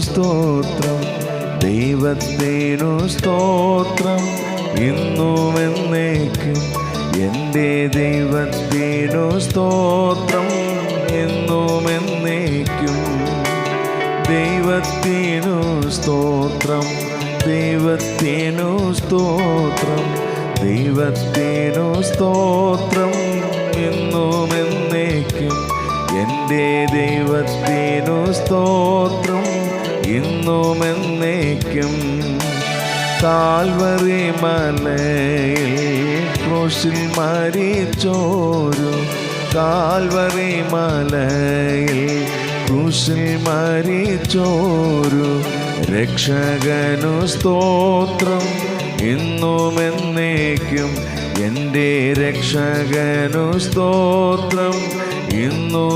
സ്തോത്രം ദൈവത്തിനു സ്തോത്രം ഇന്നും എന്നേക്കും എന്റെ ദൈവത്തിനു സ്തോത്രം എന്നും എന്നേക്കും ദൈവത്തിനു സ്തോത്രം ദൈവത്തിനു സ്തോത്രം ദൈവത്തിനു സ്തോത്രം എന്നും എന്നേക്കും എന്റെ ദൈവത്തിനു സ്തോത്രം ഇന്നും എന്നേക്കും കാൽവറി മലയിൽ ക്രൂശിൽ മരിച്ചോരു. കാൽവറി മലയിൽ ക്രൂശിൽ മരിച്ചോരു. രക്ഷകനു സ്തോത്രം ഇന്നും എന്നേക്കും എന്റെ രക്ഷകനു സ്തോത്രം ഇന്നും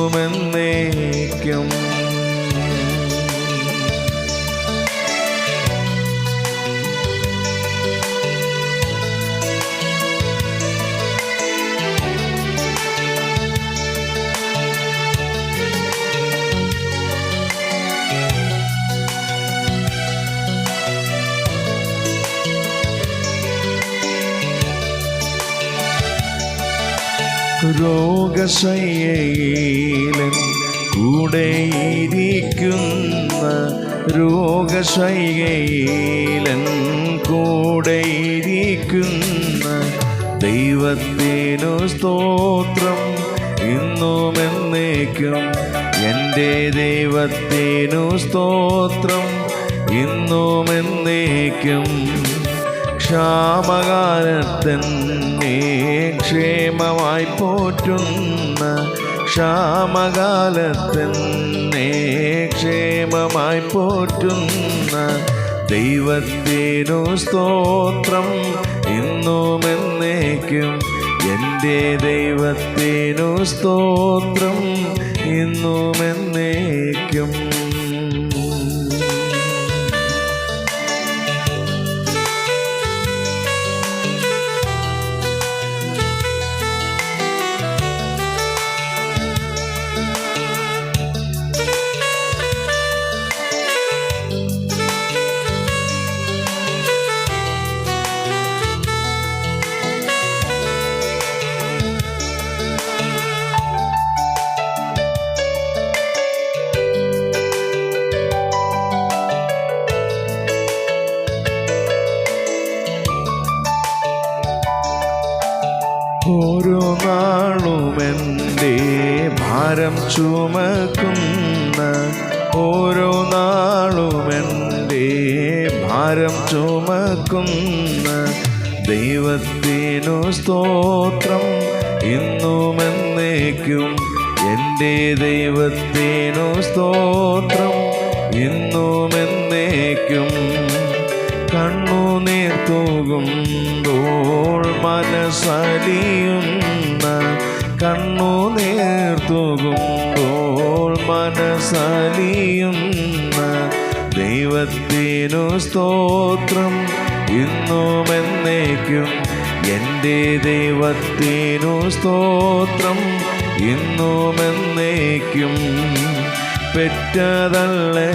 രോഗശയ്യയിലൻ കൂടെയിരിക്കുന്ന രോഗശയ്യയിലൻ കൂടെയിരിക്കുന്ന ദൈവത്തിനു സ്തോത്രം ഇന്നും എന്നേക്കും എന്റെ ദൈവത്തിനു സ്തോത്രം ഇന്നും എന്നേക്കും ക്ഷാമകാലത്തന്നെ ക്ഷേമമായി പോറ്റുന്ന ക്ഷാമകാലത്തെന്നേ ക്ഷേമമായി പോറ്റുന്ന ദൈവത്തിനു സ്തോത്രം ഇന്നും എന്നേക്കും എന്റെ ദൈവത്തിനു സ്തോത്രം ഇന്നും എന്നേക്കും ഓരോ ഭാരം ചുമക്കുന്ന ഓരോ നാളും എന്റെ ഭാരം ചുമക്കുന്ന ദൈവത്തിനു സ്തോത്രം ഇന്നും എന്നേക്കും എന്റെ ദൈവത്തിനു സ്തോത്രം ഇന്നും എന്നേക്കും കണ്ണുനീർ തൂകുമ്പോൾ മനസ്സലിയുന്ന കണ്ണു നേർത്തുകുമ്പോൾ മനസ്സലിയുന്ന ദൈവത്തിനു സ്തോത്രം ഇന്നും എന്നേക്കും എന്റെ ദൈവത്തിനു സ്തോത്രം ഇന്നും എന്നേക്കും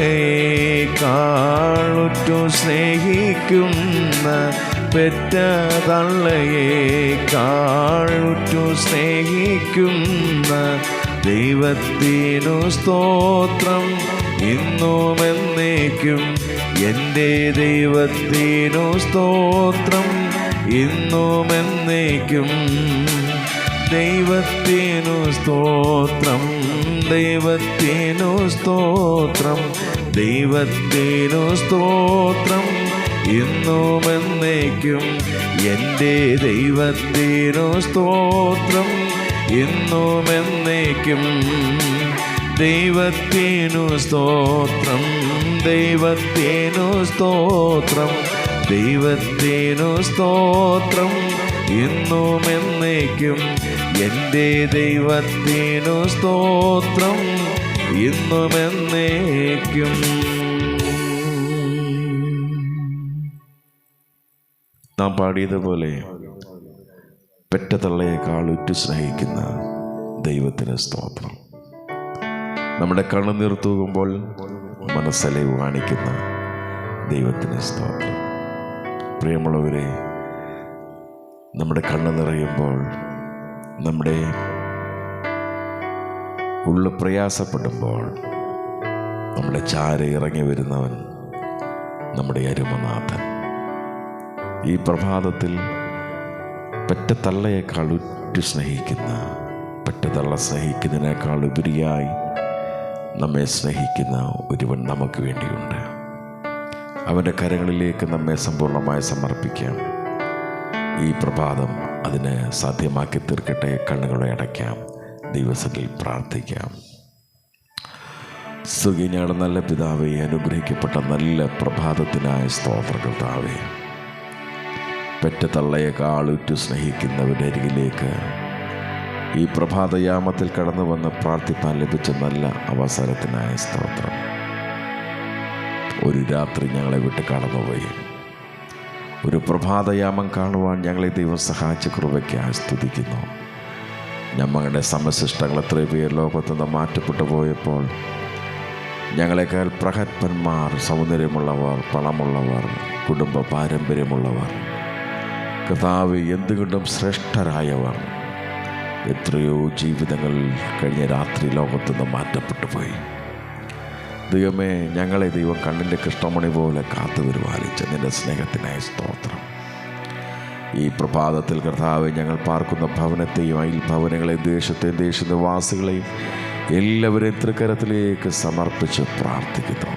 കാളുറ്റു സ്നേഹിക്കുന്ന പെറ്റതള്ളയേക്കാളുറ്റു സ്നേഹിക്കുന്ന ദൈവത്തിനു സ്തോത്രം ഇന്നും എന്നേക്കും എന്റെ ദൈവത്തിനു സ്തോത്രം ഇന്നും എന്നേക്കും ദൈവത്തിനു സ്തോത്രം ദൈവത്തിനു സ്തോത്രം ദൈവത്തിനു സ്തോത്രം. ഇന്നും എന്നേക്കും എന്റെ ദൈവത്തിനു സ്തോത്രം. ഇന്നും എന്നേക്കും ദൈവത്തിനു സ്തോത്രം ദൈവത്തിനു സ്തോത്രം ദൈവത്തിനു സ്തോത്രം. ഇന്നും എന്നേക്കും എന്റെ ദൈവത്തിനു സ്തോത്രം ഇന്നും എന്നേക്കും നാം പാടിയതുപോലെ പെറ്റതള്ളയേക്കാൾ ഉറ്റു സ്നേഹിക്കുന്ന ദൈവത്തിന് സ്തോത്രം. നമ്മുടെ കണ്ണുനീർ തൂകുമ്പോൾ മനസ്സലൈവ് കാണിക്കുന്ന ദൈവത്തിന് സ്തോത്രം. പ്രിയമുള്ളവരെ നമ്മുടെ കണ്ണ് നിറയുമ്പോൾ നമ്മുടെ ഉള്ളു പ്രയാസപ്പെടുമ്പോൾ നമ്മുടെ ചാര ഇറങ്ങി വരുന്നവൻ നമ്മുടെ അരുമനാഥൻ. ഈ പ്രഭാതത്തിൽ പെറ്റ തള്ളയേക്കാൾ ഉറ്റു സ്നേഹിക്കുന്ന പെറ്റ തള്ള സ്നേഹിക്കുന്നതിനേക്കാൾ ഉപരിയായി നമ്മെ സ്നേഹിക്കുന്ന ഒരുവൻ നമുക്ക് വേണ്ടിയുണ്ട്. അവന്റെ കരങ്ങളിലേക്ക് നമ്മെ സമ്പൂർണമായി സമർപ്പിക്കാം. ഈ പ്രഭാതം അതിനെ സാധ്യമാക്കി തീർക്കട്ടെ കണ്ണുകളെ അടയ്ക്കാം ദിവസത്തിൽ പ്രാർത്ഥിക്കാം. സുഖിനാണ് നല്ല പിതാവെ അനുഗ്രഹിക്കപ്പെട്ട നല്ല പ്രഭാതത്തിനായ സ്തോത്ര കർത്താവെ. പെറ്റ ഉറ്റു സ്നേഹിക്കുന്നവരുടെ അരികിലേക്ക് ഈ പ്രഭാതയാമത്തിൽ കടന്നു വന്ന് പ്രാർത്ഥിപ്പാൻ ലഭിച്ച നല്ല അവസരത്തിനായ സ്തോത്രം. ഒരു രാത്രി ഞങ്ങളെ വിട്ട് കടന്നുപോയി. ഒരു പ്രഭാതയാമം കാണുവാൻ ഞങ്ങളെ ദൈവം സഹായിച്ച കൃപയ്ക്കായി സ്തുതിക്കുന്നു. ഞമ്മങ്ങളുടെ സമശിഷ്ടങ്ങൾ എത്രയും പേർ ലോകത്തു നിന്ന് മാറ്റപ്പെട്ടു പോയപ്പോൾ ഞങ്ങളെക്കാൾ പ്രഗത്ഭന്മാർ സൗന്ദര്യമുള്ളവർ പണമുള്ളവർ കുടുംബ പാരമ്പര്യമുള്ളവർ കഥാവ് എന്തുകൊണ്ടും ശ്രേഷ്ഠരായവർ എത്രയോ ജീവിതങ്ങൾ കഴിഞ്ഞ രാത്രി ലോകത്തു നിന്ന് മാറ്റപ്പെട്ടു പോയി. ദൈവമേ ഞങ്ങളെ ദൈവം കണ്ണിന്റെ കൃഷ്ണമണി പോലെ കാത്തു പരിപാലിച്ച നിന്റെ സ്നേഹത്തിനായ സ്തോത്രം. ഈ പ്രഭാതത്തിൽ കർത്താവ് ഞങ്ങൾ പാർക്കുന്ന ഭവനത്തെയും അയൽ ഭവനങ്ങളെയും ദേശത്തെയും ദേശനിവാസികളെയും എല്ലാവരെയും തൃക്കരത്തിലേക്ക് സമർപ്പിച്ച് പ്രാർത്ഥിക്കുന്നു.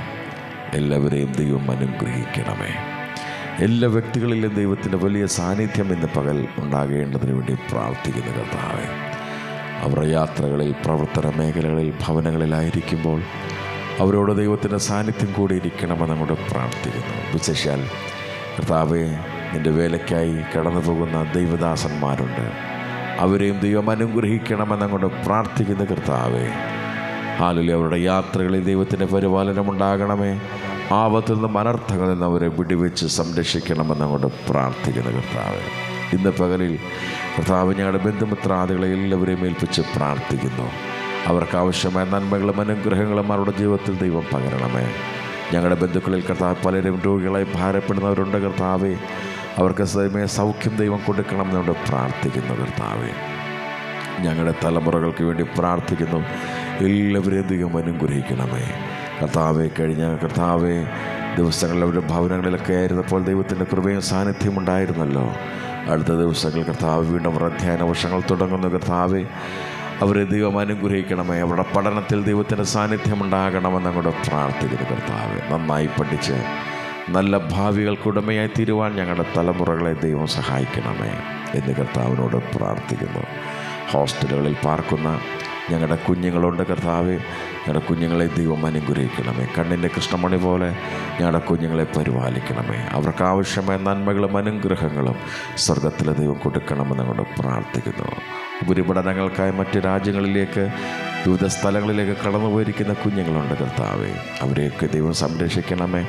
എല്ലാവരെയും ദൈവം അനുഗ്രഹിക്കണമേ. എല്ലാ വ്യക്തികളിലും ദൈവത്തിന്റെ വലിയ സാന്നിധ്യം ഇന്ന് പകൽ ഉണ്ടാകേണ്ടതിന് വേണ്ടി പ്രാർത്ഥിക്കുന്നു കർത്താവെ. അവരുടെ യാത്രകളിൽ പ്രവർത്തന മേഖലകളിൽ ഭവനങ്ങളിലായിരിക്കുമ്പോൾ അവരോട് ദൈവത്തിന്റെ സാന്നിധ്യം കൂടി ഇരിക്കണമെന്ന് അങ്ങോട്ട് പ്രാർത്ഥിക്കുന്നു. വിശേഷാൽ കർത്താവെ നിന്റെ വേലയ്ക്കായി കടന്നു പോകുന്ന ദൈവദാസന്മാരുണ്ട്. അവരെയും ദൈവം അനുഗ്രഹിക്കണമെന്ന് അങ്ങോട്ട് പ്രാർത്ഥിക്കുന്ന കർത്താവേ. ഹാലിലെ അവരുടെ യാത്രകളിൽ ദൈവത്തിന്റെ പരിപാലനം ഉണ്ടാകണമേ. ആപത്തിൽ നിന്നും അനർത്ഥങ്ങളിൽ നിന്ന് അവരെ വിടിവെച്ച് സംരക്ഷിക്കണമെന്ന് അങ്ങോട്ട് പ്രാർത്ഥിക്കുന്ന കർത്താവ്. ഇന്ന് പകലിൽ കർത്താവ് ഞങ്ങളുടെ ബന്ധുമിത്രാദികളെ എല്ലാവരെയും ഏൽപ്പിച്ച് പ്രാർത്ഥിക്കുന്നു. അവർക്ക് ആവശ്യമായ നന്മകളും അനുഗ്രഹങ്ങളും അവരുടെ ജീവിതത്തിൽ ദൈവം പകരണമേ. ഞങ്ങളുടെ ബന്ധുക്കളിൽ കർത്താവ് പലരും രോഗികളായി ഭാരപ്പെടുന്നവരുണ്ട് കർത്താവെ. അവർക്ക് സ്വയമേ സൗഖ്യം ദൈവം കൊടുക്കണം കൊടുക്കണമെന്നുകൊണ്ട് പ്രാർത്ഥിക്കുന്നു കർത്താവെ. ഞങ്ങളുടെ തലമുറകൾക്ക് വേണ്ടി പ്രാർത്ഥിക്കുന്നു. എല്ലാവരെയും ദൈവം അനുഗ്രഹിക്കണമേ. കർത്താവെ കഴിഞ്ഞ കർത്താവെ ദിവസങ്ങളിൽ അവരുടെ ഭവനങ്ങളിലൊക്കെ ആയിരുന്നപ്പോൾ ദൈവത്തിന്റെ കൃപയും സാന്നിധ്യം ഉണ്ടായിരുന്നല്ലോ. അടുത്ത ദിവസങ്ങൾ കർത്താവ് വീണ്ടും അവർ അധ്യയന വർഷങ്ങൾ തുടങ്ങുന്നു കർത്താവെ. അവരെ ദൈവം അനുഗ്രഹിക്കണമേ. അവരുടെ പഠനത്തിൽ ദൈവത്തിന്റെ സാന്നിധ്യം ഉണ്ടാകണമെന്ന് അങ്ങോട്ട് പ്രാർത്ഥിക്കുന്നു കർത്താവ്. നന്നായി പഠിച്ച് നല്ല ഭാവികൾക്ക് ഉടമയായി തീരുവാൻ ഞങ്ങളുടെ തലമുറകളെ ദൈവം സഹായിക്കണമേ എന്ന് കർത്താവിനോട് പ്രാർത്ഥിക്കുന്നു. ഹോസ്റ്റലുകളിൽ പാർക്കുന്ന ഞങ്ങളുടെ കുഞ്ഞുങ്ങളുണ്ട് കർത്താവ്. ഞങ്ങളുടെ കുഞ്ഞുങ്ങളെ ദൈവം അനുഗ്രഹിക്കണമേ. കണ്ണിന്റെ കൃഷ്ണമണി പോലെ ഞങ്ങളുടെ കുഞ്ഞുങ്ങളെ പരിപാലിക്കണമേ. അവർക്ക് ആവശ്യമായ നന്മകളും അനുഗ്രഹങ്ങളും സ്വർഗത്തിലെ ദൈവം കൊടുക്കണമെന്ന് കൊണ്ട് പ്രാർത്ഥിക്കുന്നു. ഉപരിപഠനങ്ങൾക്കായി മറ്റ് രാജ്യങ്ങളിലേക്ക് വിവിധ സ്ഥലങ്ങളിലേക്ക് കടന്നു പോയിരിക്കുന്ന കുഞ്ഞുങ്ങളുണ്ട് കർത്താവെ. അവരെയൊക്കെ ദൈവം സംരക്ഷിക്കണമേ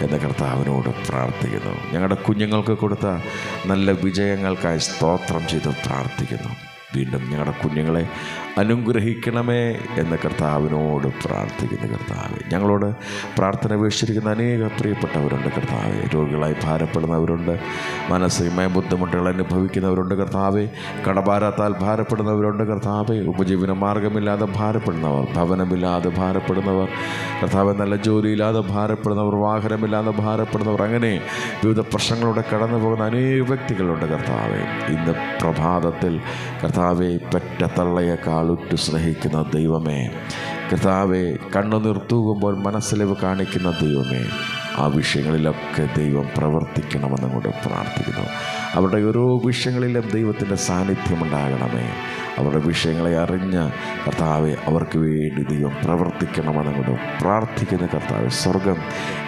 എന്ന് കർത്താവിനോട് പ്രാർത്ഥിക്കുന്നു. ഞങ്ങളുടെ കുഞ്ഞുങ്ങൾക്ക് കൊടുത്ത നല്ല വിജയങ്ങൾക്കായി സ്തോത്രം ചെയ്ത് പ്രാർത്ഥിക്കുന്നു. വീണ്ടും ഞങ്ങളുടെ കുഞ്ഞുങ്ങളെ അനുഗ്രഹിക്കണമേ എന്ന് കർത്താവിനോട് പ്രാർത്ഥിക്കുന്നു കർത്താവ്. ഞങ്ങളോട് പ്രാർത്ഥന വീക്ഷിച്ചിരിക്കുന്ന അനേക പ്രിയപ്പെട്ടവരുണ്ട് കർത്താവ്. രോഗികളായി ഭാരപ്പെടുന്നവരുണ്ട്. മാനസികമായ ബുദ്ധിമുട്ടുകൾ അനുഭവിക്കുന്നവരുണ്ട് കർത്താവ്. കടഭാരത്താൽ ഭാരപ്പെടുന്നവരുണ്ട് കർത്താവ്. ഉപജീവന മാർഗമില്ലാതെ ഭാരപ്പെടുന്നവർ ഭവനമില്ലാതെ ഭാരപ്പെടുന്നവർ കർത്താവ് നല്ല ജോലിയില്ലാതെ ഭാരപ്പെടുന്നവർ വാഹനമില്ലാതെ ഭാരപ്പെടുന്നവർ അങ്ങനെ വിവിധ പ്രശ്നങ്ങളുടെ കടന്നു പോകുന്ന അനേക വ്യക്തികളുണ്ട് കർത്താവ്. ഇന്ന് പ്രഭാതത്തിൽ കർത്താവെ പെറ്റ തള്ളയേക്കാൾ കാളുറ്റു സ്നേഹിക്കുന്ന ദൈവമേ. കർത്താവെ കണ്ണു തൂകുമ്പോൾ മനസ്സിലവ് കാണിക്കുന്ന ദൈവമേ. ആ വിഷയങ്ങളിലൊക്കെ ദൈവം പ്രവർത്തിക്കണമെന്ന് കൂടെ പ്രാർത്ഥിക്കുന്നു. അവരുടെ ഓരോ വിഷയങ്ങളിലും ദൈവത്തിന്റെ സാന്നിധ്യം ഉണ്ടാകണമേ അവരുടെ വിഷയങ്ങളെ അറിഞ്ഞ് കർത്താവെ അവർക്ക് വേണ്ടി ദൈവം പ്രവർത്തിക്കണമെന്ന് കൊണ്ട് പ്രാർത്ഥിക്കുന്ന കർത്താവ്. സ്വർഗം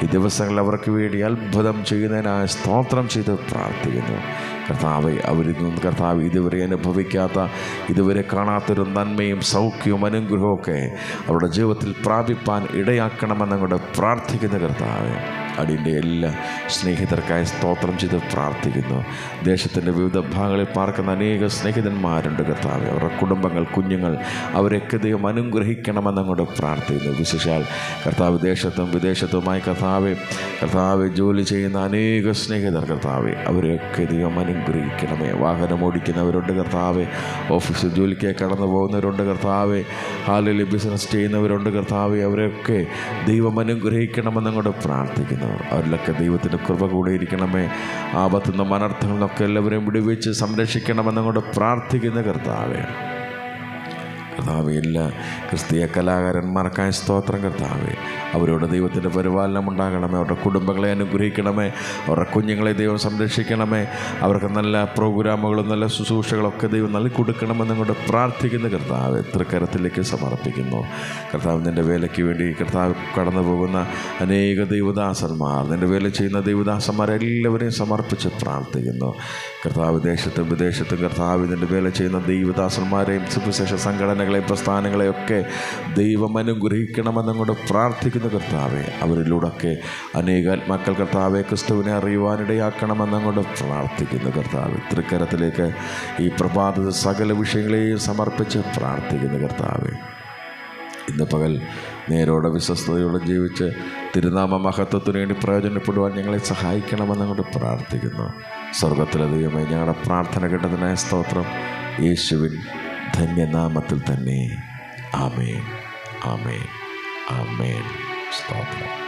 ഈ ദിവസങ്ങളിൽ അവർക്ക് വേണ്ടി അത്ഭുതം ചെയ്യുന്നതിനായി സ്തോത്രം ചെയ്ത് പ്രാർത്ഥിക്കുന്നു. കർത്താവ് അവരിൽ നിന്ന് കർത്താവ് ഇതുവരെ അനുഭവിക്കാത്ത ഇതുവരെ കാണാത്തൊരു നന്മയും സൗഖ്യവും അനുഗ്രഹവും ഒക്കെ അവരുടെ ജീവിതത്തിൽ പ്രാപിപ്പാൻ ഇടയാക്കണമെന്നും കൊണ്ട് പ്രാർത്ഥിക്കുന്ന കർത്താവ്. അടിന്റെ എല്ലാ സ്നേഹിതർക്കായി സ്തോത്രം ചെയ്ത് പ്രാർത്ഥിക്കുന്നു. ദേശത്തിന്റെ വിവിധ ഭാഗങ്ങളിൽ പാർക്കുന്ന അനേക സ്നേഹിതന്മാരുണ്ട് കർത്താവ്. അവരുടെ കുടുംബങ്ങൾ കുഞ്ഞുങ്ങൾ അവരൊക്കെ ദൈവം അനുഗ്രഹിക്കണമെന്നങ്ങോട്ട് പ്രാർത്ഥിക്കുന്നു. വിശേഷാൽ കർത്താവ് ദേശത്തും വിദേശത്തുമായി കർത്താവ് കർത്താവ് ജോലി ചെയ്യുന്ന അനേക സ്നേഹിതർ കർത്താവ് അവരെയൊക്കെ ദൈവം അനുഗ്രഹിക്കണമേ. വാഹനം ഓടിക്കുന്നവരുണ്ട് കർത്താവ്. ഓഫീസിൽ ജോലിക്ക് കടന്നു പോകുന്നവരുണ്ട് കർത്താവ്. ഹാലിൽ ബിസിനസ് ചെയ്യുന്നവരുണ്ട് കർത്താവ്. അവരെയൊക്കെ ദൈവം അനുഗ്രഹിക്കണമെന്നങ്ങോട്ട് പ്രാർത്ഥിക്കുന്നു. അവരിലൊക്കെ ദൈവത്തിന്റെ കൃപ കൂടെ ഇരിക്കണമേ. ആപത്തുനിന്നും അനർത്ഥങ്ങളിൽ നിന്നൊക്കെ എല്ലാവരെയും വിടുവിച്ച് സംരക്ഷിക്കണമെന്നങ്ങോട്ട് പ്രാർത്ഥിക്കുന്ന കർത്താവേ. കർത്താവ് എല്ലാ ക്രിസ്തീയ കലാകാരന്മാർക്കായ സ്തോത്രം കർത്താവ്. അവരോട് ദൈവത്തിന്റെ പരിപാലനം ഉണ്ടാകണമേ. അവരുടെ കുടുംബങ്ങളെ അനുഗ്രഹിക്കണമേ. അവരുടെ കുഞ്ഞുങ്ങളെ ദൈവം സംരക്ഷിക്കണമേ. അവർക്ക് നല്ല പ്രോഗ്രാമുകളും നല്ല ശുശ്രൂഷകളൊക്കെ ദൈവം നൽകി കൊടുക്കണമെന്ന് അങ്ങോട്ട് പ്രാർത്ഥിക്കുന്ന കർത്താവ്. തൃക്കരത്തിലേക്ക് സമർപ്പിക്കുന്നു. കർത്താവ് നിന്റെ വേലയ്ക്ക് വേണ്ടി കർത്താവ് കടന്നു പോകുന്ന അനേക ദൈവദാസന്മാർ നിന്റെ വേല ചെയ്യുന്ന ദൈവദാസന്മാരെല്ലാവരെയും സമർപ്പിച്ച് പ്രാർത്ഥിക്കുന്നു. കർത്താവ് ദേശത്തും വിദേശത്തും കർത്താവ് നിന്റെ വേല ചെയ്യുന്ന ദൈവദാസന്മാരെയും സുവിശേഷ സംഘടനകളെയും പ്രസ്ഥാനങ്ങളെയൊക്കെ ദൈവം അനുഗ്രഹിക്കണമെന്നങ്ങോട്ട് പ്രാർത്ഥിക്കുന്ന കർത്താവെ അവരിലൂടെയൊക്കെ അനേകാത്മാക്കൾ കർത്താവെ ക്രിസ്തുവിനെ അറിയുവാനിടയാക്കണമെന്നങ്ങോട്ട് പ്രാർത്ഥിക്കുന്നു കർത്താവ്. തൃക്കരത്തിലേക്ക് ഈ പ്രഭാതത്തിൽ സകല വിഷയങ്ങളെയും സമർപ്പിച്ച് പ്രാർത്ഥിക്കുന്നു കർത്താവെ. ഇന്ന് പകൽ നേരോടെ വിശ്വസ്തയോടെ ജീവിച്ച് തിരുനാമ മഹത്വത്തിന് വേണ്ടി പ്രയോജനപ്പെടുവാൻ ഞങ്ങളെ സഹായിക്കണമെന്ന് അങ്ങോട്ട് പ്രാർത്ഥിക്കുന്നു. സ്വർഗത്തിലെ ദൈവമേ ഞങ്ങളുടെ പ്രാർത്ഥന കേട്ടതിനായ സ്തോത്രം. യേശുവിൻ ധന്യനാമത്തിൽ തന്നെ ആമേൻ ആമേൻ ആമേൻ സ്തോത്രം